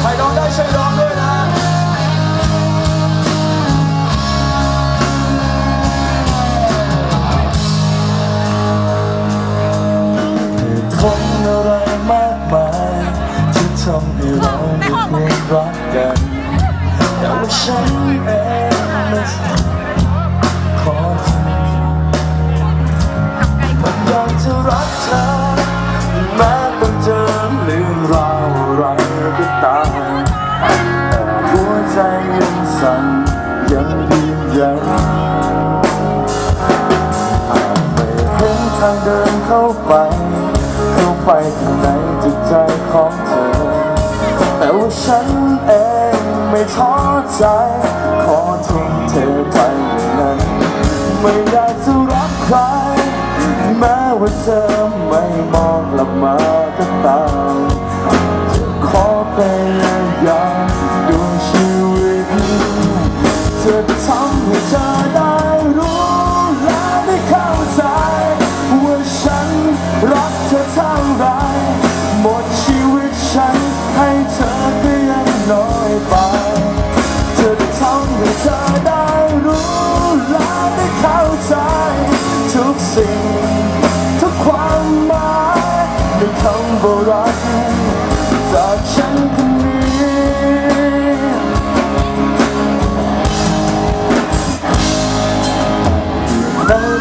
ใครร้องได้ช่วยร้องด้วยนะเหตุผลอะไรมากมายที่ทำให้เราไม่เพียงรักกันแต่ว่าฉันเองไม่ขอ เธอแม้ต้องเจอเรื่อราวอะไรก็ตามแต่หัวใจยังสั่นยังยืนยันอาจไม่เห็นทางเดินเข้าไป เข้าไปข้างในจิตใจของเธอ แต่ว่าฉันเองไม่ท้อใจ ขอทุ่มเทไปนั้น ไม่อยากจะรักใคร แม้ว่าเธอไม่มองกลับมาก็ตาม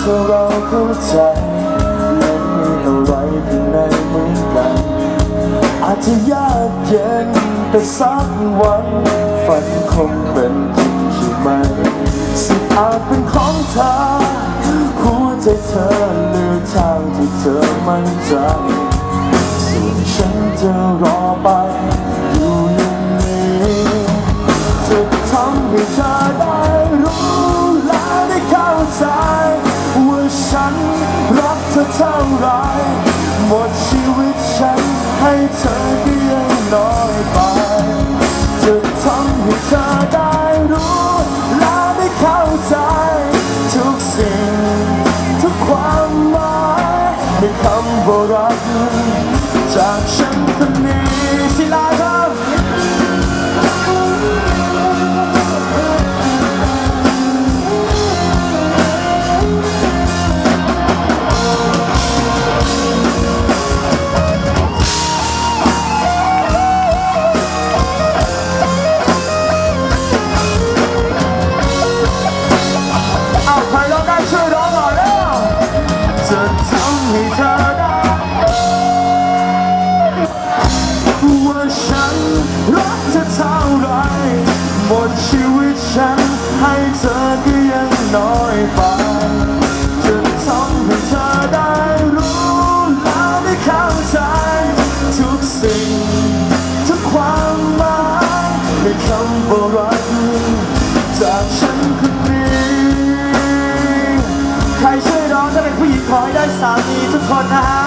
ถ้าเราเข้าใจและมีอะไรข้างในเหมือนกันอาจจะยากเย็นแต่สักวัน ฝันคงเป็นจริงใช่ไหมสิอาจเป็นของเธอ หัวใจเธอเลือกทางที่เธอมั่นใจส่วนฉันจะรอไปอยู่ รักเธอเท่าไรหมดชีวิตฉันให้เธอก็ยังน้อยไป จะทำให้เธอได้รู้และได้เข้าใจ ทุกสิ่ง ทุกความหมายในคำว่ารักจากฉัน ผู้หญิงขอให้ได้สามีทุกคนนะฮะ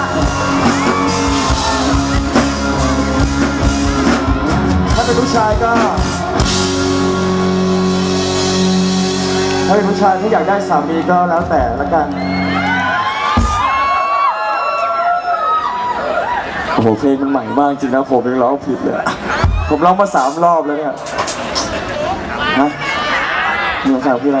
ถ้าเป็นผู้ชายก็ ถ้าเป็นผู้ชายถ้าอยากได้สามีก็แล้วแต่ละกันโอ้โหเพลงมันใหม่มากจริงนะผมยังร้องผิดเลย ผมร้องมาสามรอบแล้วเนี่ยฮะมีคำถามคืออะไร